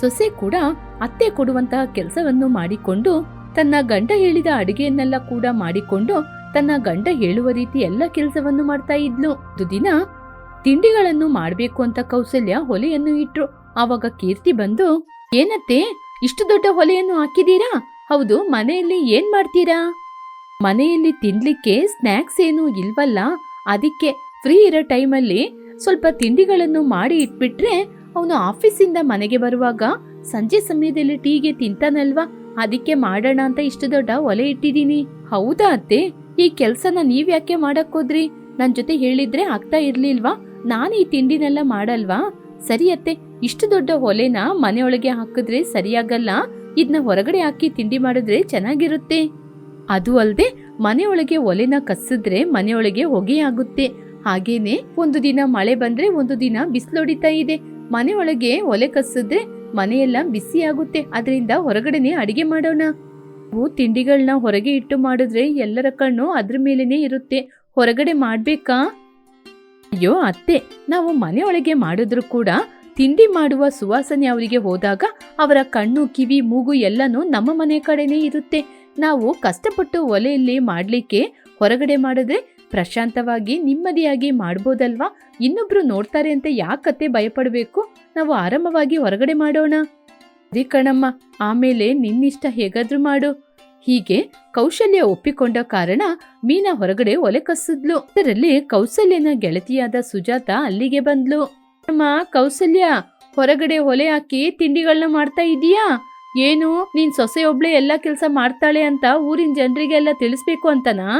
ಸೊಸೆ ಕೂಡ ಅತ್ತೆ ಕೊಡುವಂತಹ ಕೆಲಸವನ್ನು ಮಾಡಿಕೊಂಡು ತನ್ನ ಗಂಡ ಹೇಳಿದ ಅಡಿಗೆಯನ್ನೆಲ್ಲ ಕೂಡ ಮಾಡಿಕೊಂಡು ತನ್ನ ಗಂಡ ಹೇಳುವ ರೀತಿ ಎಲ್ಲ ಕೆಲಸವನ್ನು ಮಾಡ್ತಾ ಇದ್ಲು. ದಿನ ತಿಂಡಿಗಳನ್ನು ಮಾಡಬೇಕು ಅಂತ ಕೌಸಲ್ಯ ಹೊಲೆಯನ್ನು ಇಟ್ರು. ಆವಾಗ ಕೀರ್ತಿ ಬಂದು, ಏನತ್ತೆ, ಇಷ್ಟು ದೊಡ್ಡ ಹೊಲೆಯನ್ನು ಹಾಕಿದೀರಾ ಹೌದು, ಮನೆಯಲ್ಲಿ ಏನ್ ಮಾಡ್ತೀರಾ? ಮನೆಯಲ್ಲಿ ತಿನ್ಲಿಕ್ಕೆ ಸ್ನ್ಯಾಕ್ಸ್ ಏನು ಇಲ್ವಲ್ಲ, ಅದಕ್ಕೆ ಫ್ರೀ ಇರೋ ಟೈಮಲ್ಲಿ ಸ್ವಲ್ಪ ತಿಂಡಿಗಳನ್ನು ಮಾಡಿ ಇಟ್ಬಿಟ್ರೆ ಅವನು ಆಫೀಸಿಂದ ಮನೆಗೆ ಬರುವಾಗ ಸಂಜೆ ಸಮಯದಲ್ಲಿ ಟೀಗೆ ತಿಂತಾನಲ್ವಾ? ಅದಕ್ಕೆ ಮಾಡೋಣ ಅಂತ ಇಷ್ಟು ದೊಡ್ಡ ಒಲೆ ಇಟ್ಟಿದ್ದೀನಿ. ಹೌದಾ ಅತ್ತೆ? ಈ ಕೆಲಸನ ನೀವ್ ಯಾಕೆ ಮಾಡಕ್ಕೋದ್ರಿ ನನ್ ಜೊತೆ ಹೇಳಿದ್ರೆ ಆಗ್ತಾ ಇರ್ಲಿಲ್ವಾ? ನಾನು ಈ ತಿಂಡಿನೆಲ್ಲ ಮಾಡಲ್ವಾ? ಸರಿ ಅತ್ತೆ, ಇಷ್ಟು ದೊಡ್ಡ ಒಲೆನ ಮನೆಯೊಳಗೆ ಹಾಕಿದ್ರೆ ಸರಿಯಾಗಲ್ಲ. ಇದನ್ನ ಹೊರಗಡೆ ಹಾಕಿ ತಿಂಡಿ ಮಾಡಿದ್ರೆ ಚೆನ್ನಾಗಿರುತ್ತೆ. ಅದು ಅಲ್ಲದೆ ಮನೆಯೊಳಗೆ ಒಲೆನ ಕಸಿದ್ರೆ ಮನೆಯೊಳಗೆ ಹೊಗೆ ಆಗುತ್ತೆ. ಹಾಗೇನೆ ಒಂದು ದಿನ ಮಳೆ ಬಂದ್ರೆ ಒಂದು ದಿನ ಬಿಸಿಲೊಡಿತಾ ಇದೆ. ಮನೆ ಒಳಗೆ ಒಲೆ ಕಸಿದ್ರೆ ಮನೆಯೆಲ್ಲ ಬಿಸಿ ಆಗುತ್ತೆ. ಅದರಿಂದ ಹೊರಗಡೆನೆ ಅಡಿಗೆ ಮಾಡೋಣ. ನಾವು ತಿಂಡಿಗಳನ್ನ ಹೊರಗೆ ಇಟ್ಟು ಮಾಡಿದ್ರೆ ಎಲ್ಲರ ಕಣ್ಣು ಅದ್ರ ಮೇಲೇನೆ ಇರುತ್ತೆ. ಹೊರಗಡೆ ಮಾಡ್ಬೇಕಾ? ಅಯ್ಯೋ, ಅತ್ತೆ, ನಾವು ಮನೆಯೊಳಗೆ ಮಾಡಿದ್ರು ಕೂಡ ತಿಂಡಿ ಮಾಡುವ ಸುವಾಸನೆ ಅವರಿಗೆ ಹೋದಾಗ ಅವರ ಕಣ್ಣು, ಕಿವಿ, ಮೂಗು ಎಲ್ಲನೂ ನಮ್ಮ ಮನೆ ಕಡೆನೇ ಇರುತ್ತೆ. ನಾವು ಕಷ್ಟಪಟ್ಟು ಒಲೆಯಲ್ಲಿ ಮಾಡ್ಲಿಕ್ಕೆ ಹೊರಗಡೆ ಮಾಡಿದ್ರೆ ಪ್ರಶಾಂತವಾಗಿ ನೆಮ್ಮದಿಯಾಗಿ ಮಾಡ್ಬೋದಲ್ವಾ? ಇನ್ನೊಬ್ರು ನೋಡ್ತಾರೆ ಅಂತ ಯಾಕತ್ತೆ ಭಯಪಡಬೇಕು? ನಾವು ಆರಾಮವಾಗಿ ಹೊರಗಡೆ ಮಾಡೋಣ. ಅದೇ ಕಣಮ್ಮ, ಆಮೇಲೆ ನಿನ್ನಿಷ್ಟ ಹೇಗಾದ್ರೂ ಮಾಡು. ಹೀಗೆ ಕೌಶಲ್ಯ ಒಪ್ಪಿಕೊಂಡ ಕಾರಣ ಮೀನಾ ಹೊರಗಡೆ ಒಲೆ ಕಸಿದ್ಲು ಅದರಲ್ಲಿ ಕೌಸಲ್ಯನ ಗೆಳತಿಯಾದ ಸುಜಾತ ಅಲ್ಲಿಗೆ ಬಂದ್ಲು. ಅಮ್ಮ, ಕೌಸಲ್ಯ, ಹೊರಗಡೆ ಒಲೆ ಹಾಕಿ ತಿಂಡಿಗಳನ್ನ ಮಾಡ್ತಾ ಇದೀಯಾ ಏನು, ನೀನ್ ಸೊಸೆ ಒಬ್ಳೆ ಎಲ್ಲ ಕೆಲಸ ಮಾಡ್ತಾಳೆ ಅಂತ ಊರಿನ ಜನರಿಗೆಲ್ಲ ತಿಳಿಸ್ಬೇಕು ಅಂತನಾ?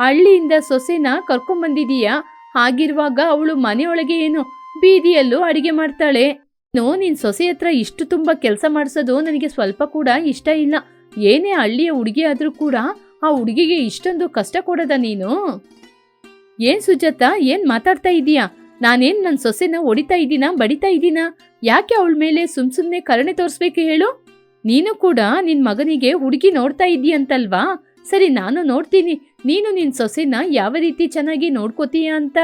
ಹಳ್ಳಿಯಿಂದ ಸೊಸೆನ ಕರ್ಕೊಂಬಂದಿದೀಯಾ ಹಾಗಿರುವಾಗ ಅವಳು ಮನೆಯೊಳಗೆ ಏನು? ಬೀದಿಯಲ್ಲೂ ಅಡಿಗೆ ಮಾಡ್ತಾಳೆ. ನೋ ನಿನ್ ಸೊಸೆ ಹತ್ರ ಇಷ್ಟು ತುಂಬಾ ಕೆಲಸ ಮಾಡಿಸೋದು ನನಗೆ ಸ್ವಲ್ಪ ಕೂಡ ಇಷ್ಟ ಇಲ್ಲ. ಏನೇ ಹಳ್ಳಿಯ ಹುಡುಗಿ ಆದರೂ ಕೂಡ ಆ ಹುಡುಗಿಗೆ ಇಷ್ಟೊಂದು ಕಷ್ಟ ಕೊಡದ ನೀನು? ಏನ್ ಸುಜಾತ, ಏನ್ ಮಾತಾಡ್ತಾ ಇದೀಯಾ? ನಾನೇನ್ ನನ್ನ ಸೊಸೆನ ಹೊಡಿತಾ ಇದ್ದೀನಾ, ಬಡಿತಾ ಇದ್ದೀನಾ? ಯಾಕೆ ಅವಳ ಮೇಲೆ ಸುಮ್ ಸುಮ್ನೆ ಕರುಣೆ ತೋರಿಸ್ಬೇಕು ಹೇಳು? ನೀನು ಕೂಡ ನಿನ್ ಮಗನಿಗೆ ಹುಡುಗಿ ನೋಡ್ತಾ ಇದೀಯಂತಲ್ವಾ? ಸರಿ, ನಾನು ನೋಡ್ತೀನಿ. ನೀನು ನಿನ್ ಸೊಸೆನ ಯಾವ ರೀತಿ ಚೆನ್ನಾಗಿ ನೋಡ್ಕೋತೀಯ ಅಂತ?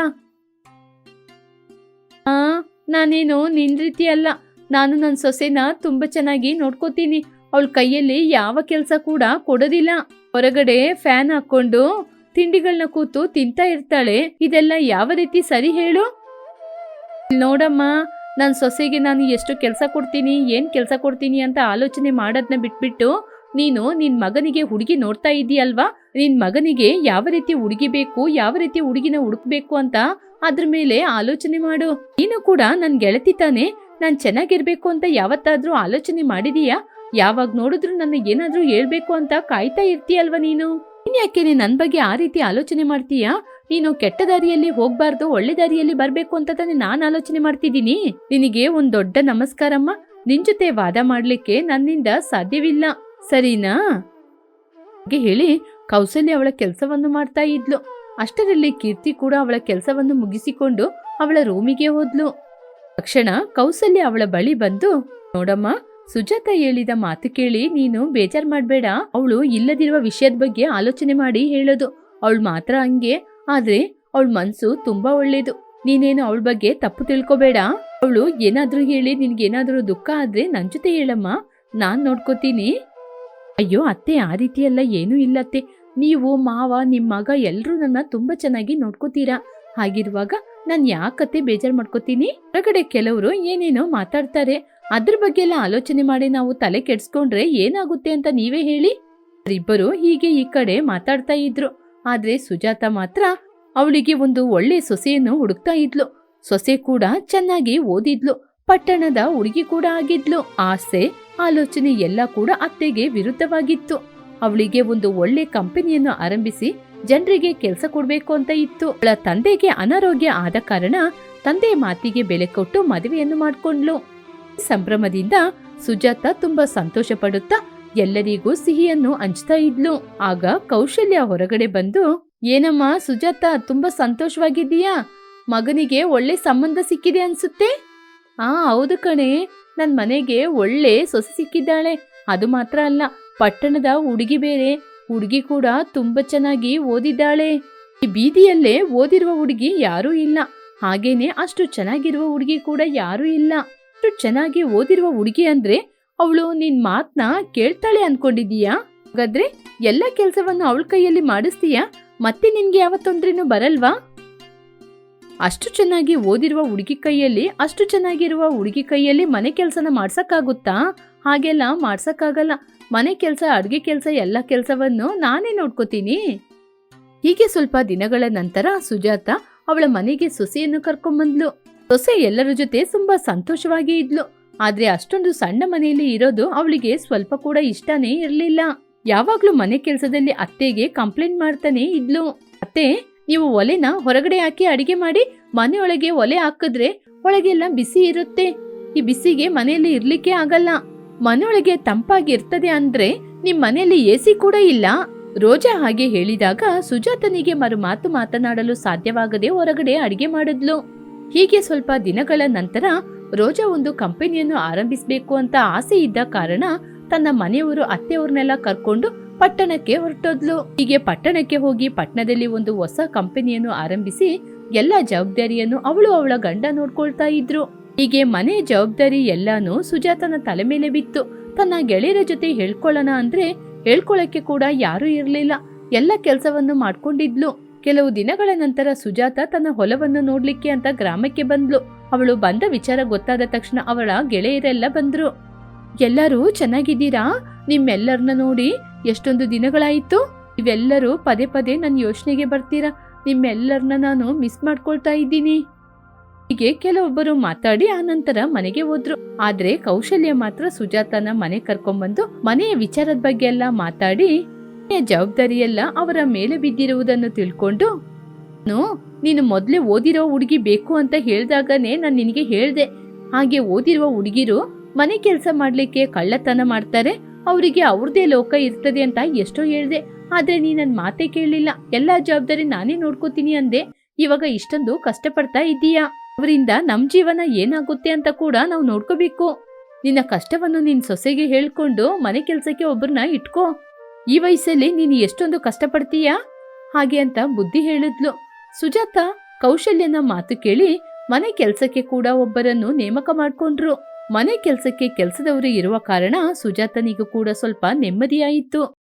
ಆ, ನಾನೇನು ನಿನ್ ರೀತಿ ಅಲ್ಲ. ನಾನು ನನ್ನ ಸೊಸೆನ ತುಂಬಾ ಚೆನ್ನಾಗಿ ನೋಡ್ಕೋತೀನಿ. ಅವಳ ಕೈಯಲ್ಲಿ ಯಾವ ಕೆಲಸ ಕೂಡ ಕೊಡೋದಿಲ್ಲ. ಹೊರಗಡೆ ಫ್ಯಾನ್ ಹಾಕೊಂಡು ತಿಂಡಿಗಳನ್ನ ಕೂತು ತಿಂತಾ ಇರ್ತಾಳೆ. ಇದೆಲ್ಲ ಯಾವ ರೀತಿ ಸರಿ ಹೇಳು? ನೋಡಮ್ಮ ನನ್ನ ಸೊಸೆಗೆ ನಾನು ಎಷ್ಟು ಕೆಲಸ ಕೊಡ್ತೀನಿ, ಏನು ಕೆಲಸ ಕೊಡ್ತೀನಿ ಅಂತ ಆಲೋಚನೆ ಮಾಡೋದನ್ನ ಬಿಟ್ಬಿಟ್ಟು ನೀನು ನಿನ್ ಮಗನಿಗೆ ಹುಡುಗಿ ನೋಡ್ತಾ ಇದೀಯಲ್ವಾ? ನಿನ್ ಮಗನಿಗೆ ಯಾವ ರೀತಿ ಹುಡುಗಿ ಬೇಕು, ಯಾವ ರೀತಿ ಹುಡುಗಿನ ಹುಡುಕ್ಬೇಕು ಅಂತ ಅದ್ರ ಮೇಲೆ ಆಲೋಚನೆ ಮಾಡು. ನೀನು ಕೂಡ ನನ್ ಗೆಳತಿ ತಾನೆ, ನಾನ್ ಚೆನ್ನಾಗಿರ್ಬೇಕು ಅಂತ ಯಾವತ್ತಾದ್ರೂ ಆಲೋಚನೆ ಮಾಡಿದೀಯಾ? ಯಾವಾಗ ನೋಡಿದ್ರು ನನ್ನ ಏನಾದ್ರೂ ಹೇಳ್ಬೇಕು ಅಂತ ಕಾಯ್ತಾ ಇರ್ತೀಯಲ್ವಾ ನೀನು? ನೀನ್ ಯಾಕೆ ನನ್ ಬಗ್ಗೆ ಆ ರೀತಿ ಆಲೋಚನೆ ಮಾಡ್ತೀಯಾ? ನೀನು ಕೆಟ್ಟ ದಾರಿಯಲ್ಲಿ ಹೋಗ್ಬಾರ್ದು, ಒಳ್ಳೆ ದಾರಿಯಲ್ಲಿ ಬರ್ಬೇಕು ಅಂತ ತಾನೇ ನಾನ್ ಆಲೋಚನೆ ಮಾಡ್ತಿದ್ದೀನಿ. ನಿನಗೆ ಒಂದ್ ದೊಡ್ಡ ನಮಸ್ಕಾರಮ್ಮ. ನಿನ್ ಜೊತೆ ವಾದ ಮಾಡ್ಲಿಕ್ಕೆ ನನ್ನಿಂದ ಸಾಧ್ಯವಿಲ್ಲ. ಸರಿನಾ? ಹಾಗೆ ಹೇಳಿ ಕೌಸಲ್ಯ ಅವಳ ಕೆಲಸವನ್ನು ಮಾಡ್ತಾ ಇದ್ಲು. ಅಷ್ಟರಲ್ಲಿ ಕೀರ್ತಿ ಕೂಡ ಅವಳ ಕೆಲಸವನ್ನು ಮುಗಿಸಿಕೊಂಡು ಅವಳ ರೂಮಿಗೆ ಹೋದ್ಲು. ತಕ್ಷಣ ಕೌಸಲ್ಯ ಅವಳ ಬಳಿ ಬಂದು, ನೋಡಮ್ಮ, ಸುಜಾತ ಹೇಳಿದ ಮಾತು ಕೇಳಿ ನೀನು ಬೇಜಾರ್ ಮಾಡಬೇಡ. ಅವಳು ಇಲ್ಲದಿರುವ ವಿಷಯದ ಬಗ್ಗೆ ಆಲೋಚನೆ ಮಾಡಿ ಹೇಳೋದು. ಅವಳು ಮಾತ್ರ ಹಂಗೆ, ಆದ್ರೆ ಅವಳ ಮನ್ಸು ತುಂಬಾ ಒಳ್ಳೇದು. ನೀನೇನು ಅವಳ ಬಗ್ಗೆ ತಪ್ಪು ತಿಳ್ಕೊಬೇಡ. ಅವಳು ಏನಾದ್ರೂ ಹೇಳಿ ನಿನ್ಗೇನಾದ್ರೂ ದುಃಖ ಆದ್ರೆ ನನ್ ಜೊತೆ ಹೇಳಮ್ಮ. ನಾನ್ ನೋಡ್ಕೋತೀನಿ. ಅಯ್ಯೋ ಅತ್ತೆ, ಆ ರೀತಿಯೆಲ್ಲ ಏನೂ ಇಲ್ಲತ್ತೆ ನೀವು ಮಾವ ನಿಮ್ಮ ಮಗ ಎಲ್ಲರೂ ನನ್ನ ತುಂಬಾ ಚೆನ್ನಾಗಿ ನೋಡ್ಕೋತೀರಾ? ಹಾಗಿರುವಾಗ ನಾನ್ ಯಾಕತ್ತೆ ಬೇಜಾರ್ ಮಾಡ್ಕೋತೀನಿ? ಹೊರಗಡೆ ಕೆಲವರು ಏನೇನೋ ಮಾತಾಡ್ತಾರೆ. ಅದ್ರ ಬಗ್ಗೆ ಎಲ್ಲ ಆಲೋಚನೆ ಮಾಡಿ ನಾವು ತಲೆ ಕೆಡ್ಸ್ಕೊಂಡ್ರೆ ಏನಾಗುತ್ತೆ ಅಂತ ನೀವೇ ಹೇಳಿ. ಇಬ್ಬರು ಹೀಗೆ ಈ ಕಡೆ ಮಾತಾಡ್ತಾ ಇದ್ರು. ಆದ್ರೆ ಸುಜಾತ ಮಾತ್ರ ಅವಳಿಗೆ ಒಂದು ಒಳ್ಳೆ ಸೊಸೆಯನ್ನು ಹುಡುಕ್ತಾ ಇದ್ಲು. ಸೊಸೆ ಕೂಡ ಚೆನ್ನಾಗಿ ಓದಿದ್ಲು. ಪಟ್ಟಣದ ಹುಡುಗಿ ಕೂಡ ಆಗಿದ್ಲು. ಆಸೆ ಆಲೋಚನೆ ಎಲ್ಲ ಕೂಡ ಅತ್ತೆಗೆ ವಿರುದ್ಧವಾಗಿತ್ತು. ಅವಳಿಗೆ ಒಂದು ಒಳ್ಳೆ ಕಂಪನಿಯನ್ನು ಆರಂಭಿಸಿ ಜನರಿಗೆ ಕೆಲಸ ಕೊಡಬೇಕು ಅಂತ ಇತ್ತು. ಅವಳ ತಂದೆಗೆ ಅನಾರೋಗ್ಯ ಆದ ಕಾರಣ ತಂದೆ ಮಾತಿಗೆ ಬೆಲೆ ಕೊಟ್ಟು ಮದುವೆಯನ್ನು ಮಾಡಿಕೊಂಡ್ಲು ಸಂಭ್ರಮದಿಂದ ಸುಜಾತ ತುಂಬಾ ಸಂತೋಷ ಪಡುತ್ತಾ ಎಲ್ಲರಿಗೂ ಸಿಹಿಯನ್ನು ಹಂಚ್ತಾ ಇದ್ಲು. ಆಗ ಕೌಶಲ್ಯ ಹೊರಗಡೆ ಬಂದು, ಏನಮ್ಮ ಸುಜಾತ, ತುಂಬಾ ಸಂತೋಷವಾಗಿದ್ದೀಯಾ? ಮಗನಿಗೆ ಒಳ್ಳೆ ಸಂಬಂಧ ಸಿಕ್ಕಿದೆ ಅನ್ಸುತ್ತೆ? ಆ, ಹೌದು ಕಣೆ. ನನ್ ಮನೆಗೆ ಒಳ್ಳೆ ಸೊಸೆ ಸಿಕ್ಕಿದ್ದಾಳೆ. ಅದು ಮಾತ್ರ ಅಲ್ಲ, ಪಟ್ಟಣದ ಹುಡುಗಿ ಬೇರೆ. ಹುಡುಗಿ ಕೂಡ ತುಂಬಾ ಚೆನ್ನಾಗಿ ಓದಿದ್ದಾಳೆ. ಈ ಬೀದಿಯಲ್ಲೇ ಓದಿರುವ ಹುಡುಗಿ ಯಾರೂ ಇಲ್ಲ. ಹಾಗೇನೆ ಅಷ್ಟು ಚೆನ್ನಾಗಿರುವ ಹುಡುಗಿ ಕೂಡ ಯಾರೂ ಇಲ್ಲ. ಅಷ್ಟು ಚೆನ್ನಾಗಿ ಓದಿರುವ ಹುಡುಗಿ ಅಂದ್ರೆ ಅವಳು ನಿನ್ ಮಾತ್ನ ಕೇಳ್ತಾಳೆ ಅನ್ಕೊಂಡಿದೀಯಾ ಹಾಗಾದ್ರೆ ಎಲ್ಲ ಕೆಲ್ಸವನ್ನು ಅವಳ ಕೈಯಲ್ಲಿ ಮಾಡಿಸ್ತೀಯಾ? ಮತ್ತೆ ನಿನ್ಗೆ ಯಾವ ತೊಂದ್ರೆನೂ ಬರಲ್ವಾ? ಅಷ್ಟು ಚೆನ್ನಾಗಿ ಓದಿರುವ ಹುಡುಗಿ ಕೈಯಲ್ಲಿ, ಅಷ್ಟು ಚೆನ್ನಾಗಿರುವ ಹುಡುಗಿ ಕೈಯಲ್ಲಿ ಮನೆ ಕೆಲಸನ ಮಾಡ್ಸೋಕ್ಕಾಗುತ್ತಾ? ಹಾಗೆಲ್ಲ ಮಾಡ್ಸೋಕ್ಕಾಗಲ್ಲ. ಮನೆ ಕೆಲಸ, ಅಡುಗೆ ಕೆಲಸ, ಎಲ್ಲ ಕೆಲಸವನ್ನು ನಾನೇ ನೋಡ್ಕೋತೀನಿ. ಹೀಗೆ ಸ್ವಲ್ಪ ದಿನಗಳ ನಂತರ ಸುಜಾತ ಅವಳ ಮನೆಗೆ ಸೊಸೆಯನ್ನು ಕರ್ಕೊಂಬಂದ್ಲು. ಸೊಸೆ ಎಲ್ಲರ ಜೊತೆ ತುಂಬಾ ಸಂತೋಷವಾಗಿ ಇದ್ಲು. ಆದ್ರೆ ಅಷ್ಟೊಂದು ಸಣ್ಣ ಮನೆಯಲ್ಲಿ ಇರೋದು ಅವಳಿಗೆ ಸ್ವಲ್ಪ ಕೂಡ ಇಷ್ಟನೇ ಇರಲಿಲ್ಲ. ಯಾವಾಗ್ಲೂ ಮನೆ ಕೆಲಸದಲ್ಲಿ ಅತ್ತೆಗೆ ಕಂಪ್ಲೇಂಟ್ ಮಾಡ್ತಾನೆ ಇದ್ಲು. ಅತ್ತೆ ನೀವು ಒಲೆನ ಹೊರಗಡೆ ಹಾಕಿ ಅಡಿಗೆ ಮಾಡಿ ಮನೆಯೊಳಗೆ ಒಲೆ ಹಾಕಿದ್ರೆ ಒಳಗೆಲ್ಲ ಬಿಸಿ ಇರುತ್ತೆ. ಈ ಬಿಸಿಗೆ ಮನೆಯಲ್ಲಿ ಇರ್ಲಿಕ್ಕೆ ಆಗಲ್ಲ. ಮನೆಯೊಳಗೆ ತಂಪಾಗಿ ಇರ್ತದೆ ಅಂದ್ರೆ ನಿಮ್ ಮನೆಯಲ್ಲಿ ಎಸಿ ಕೂಡ ಇಲ್ಲ. ರೋಜಾ ಹಾಗೆ ಹೇಳಿದಾಗ ಸುಜಾತನಿಗೆ ಮರು ಮಾತು ಮಾತನಾಡಲು ಸಾಧ್ಯವಾಗದೆ ಹೊರಗಡೆ ಅಡಿಗೆ ಮಾಡಿದ್ಲು. ಹೀಗೆ ಸ್ವಲ್ಪ ದಿನಗಳ ನಂತರ ರೋಜಾ ಒಂದು ಕಂಪನಿಯನ್ನು ಆರಂಭಿಸಬೇಕು ಅಂತ ಆಸೆ ಇದ್ದ ಕಾರಣ ತನ್ನ ಮನೆಯವರು, ಅತ್ತೆಯವ್ರನ್ನೆಲ್ಲ ಕರ್ಕೊಂಡು ಪಟ್ಟಣಕ್ಕೆ ಹೊರಟೋದ್ಲು. ಹೀಗೆ ಪಟ್ಟಣಕ್ಕೆ ಹೋಗಿ ಪಟ್ಟಣದಲ್ಲಿ ಒಂದು ಹೊಸ ಕಂಪನಿಯನ್ನು ಆರಂಭಿಸಿ ಎಲ್ಲ ಜವಾಬ್ದಾರಿಯನ್ನು ಅವಳು ಅವಳ ಗಂಡ ನೋಡ್ಕೊಳ್ತಾ ಇದ್ರು. ಹೀಗೆ ಮನೆ ಜವಾಬ್ದಾರಿ ಎಲ್ಲಾನು ಸುಜಾತನ ತಲೆ ಮೇಲೆ ಬಿತ್ತು. ತನ್ನ ಗೆಳೆಯರ ಜೊತೆ ಹೇಳ್ಕೊಳ್ಳೋಣ ಅಂದ್ರೆ ಹೇಳ್ಕೊಳಕ್ಕೆ ಕೂಡ ಯಾರೂ ಇರಲಿಲ್ಲ. ಎಲ್ಲ ಕೆಲಸವನ್ನು ಮಾಡ್ಕೊಂಡಿದ್ಲು. ಕೆಲವು ದಿನಗಳ ನಂತರ ಸುಜಾತ ತನ್ನ ಹೊಲವನ್ನು ನೋಡ್ಲಿಕ್ಕೆ ಅಂತ ಗ್ರಾಮಕ್ಕೆ ಬಂದ್ಲು. ಅವಳು ಬಂದ ವಿಚಾರ ಗೊತ್ತಾದ ತಕ್ಷಣ ಅವಳ ಗೆಳೆಯರೆಲ್ಲ ಬಂದ್ರು. ಎಲ್ಲರೂ ಚೆನ್ನಾಗಿದ್ದೀರಾ? ನಿಮ್ಮೆಲ್ಲರನ್ನ ನೋಡಿ ಎಷ್ಟೊಂದು ದಿನಗಳಾಯಿತು? ಇವೆಲ್ಲರೂ ಪದೇ ಪದೇ ನನ್ನ ಯೋಚನೆಗೆ ಬರ್ತೀರಾ? ನಿಮ್ಮೆಲ್ಲರನ್ನ ನಾನು ಮಿಸ್ ಮಾಡ್ಕೊಳ್ತಾ ಇದ್ದೀನಿ. ಹೀಗೆ ಕೆಲವೊಬ್ಬರು ಮಾತಾಡಿ ಆ ನಂತರ ಮನೆಗೆ ಹೋದ್ರು. ಆದ್ರೆ ಕೌಶಲ್ಯ ಮಾತ್ರ ಸುಜಾತನ ಮನೆ ಕರ್ಕೊಂಡ್ಬಂದು ಮನೆಯ ವಿಚಾರದ ಬಗ್ಗೆ ಎಲ್ಲ ಮಾತಾಡಿ ಜವಾಬ್ದಾರಿಯೆಲ್ಲ ಅವರ ಮೇಲೆ ಬಿದ್ದಿರುವುದನ್ನು ತಿಳ್ಕೊಂಡು "ನು, ನೀನು ಮೊದಲೇ ಓದಿರೋ ಹುಡುಗಿ ಬೇಕು ಅಂತ ಹೇಳಿದಾಗನೇ ನಾನು ನಿನಗೆ ಹೇಳ್ದೆ. ಹಾಗೆ ಓದಿರುವ ಹುಡುಗಿರು ಮನೆ ಕೆಲಸ ಮಾಡ್ಲಿಕ್ಕೆ ಕಳ್ಳತನ ಮಾಡ್ತಾರೆ. ಅವರಿಗೆ ಅವ್ರದೇ ಲೋಕ ಇರ್ತದೆ ಅಂತ ಎಷ್ಟೋ ಹೇಳಿದೆ. ಆದ್ರೆ ನೀ ನನ್ ಮಾತೇ ಕೇಳಲಿಲ್ಲ. ಎಲ್ಲಾ ಜವಾಬ್ದಾರಿ ನಾನೇ ನೋಡ್ಕೋತೀನಿ ಅಂದೆ. ಇವಾಗ ಇಷ್ಟೊಂದು ಕಷ್ಟಪಡ್ತಾ ಇದ್ದೀಯಾ? ಅವರಿಂದ ನಮ್ ಜೀವನ ಏನಾಗುತ್ತೆ ಅಂತ ಕೂಡ ನಾವು ನೋಡ್ಕೋಬೇಕು. ನಿನ್ನ ಕಷ್ಟವನ್ನು ನಿನ್ ಸೊಸೆಗೆ ಹೇಳ್ಕೊಂಡು ಮನೆ ಕೆಲ್ಸಕ್ಕೆ ಒಬ್ಬರನ್ನ ಇಟ್ಕೋ. ಈ ವಯಸ್ಸಲ್ಲಿ ನೀನು ಎಷ್ಟೊಂದು ಕಷ್ಟಪಡ್ತೀಯಾ? ಹಾಗೆ ಅಂತ ಬುದ್ಧಿ ಹೇಳಿದ್ಲು. ಸುಜಾತ ಕೌಶಲ್ಯನ ಮಾತು ಕೇಳಿ ಮನೆ ಕೆಲ್ಸಕ್ಕೆ ಕೂಡ ಒಬ್ಬರನ್ನು ನೇಮಕ ಮಾಡ್ಕೊಂಡ್ರು. ಮನೆ ಕೆಲಸಕ್ಕೆ ಕೆಲಸದವರು ಇರುವ ಕಾರಣ ಸುಜಾತನಿಗೂ ಕೂಡ ಸ್ವಲ್ಪ ನೆಮ್ಮದಿಯಾಯಿತು.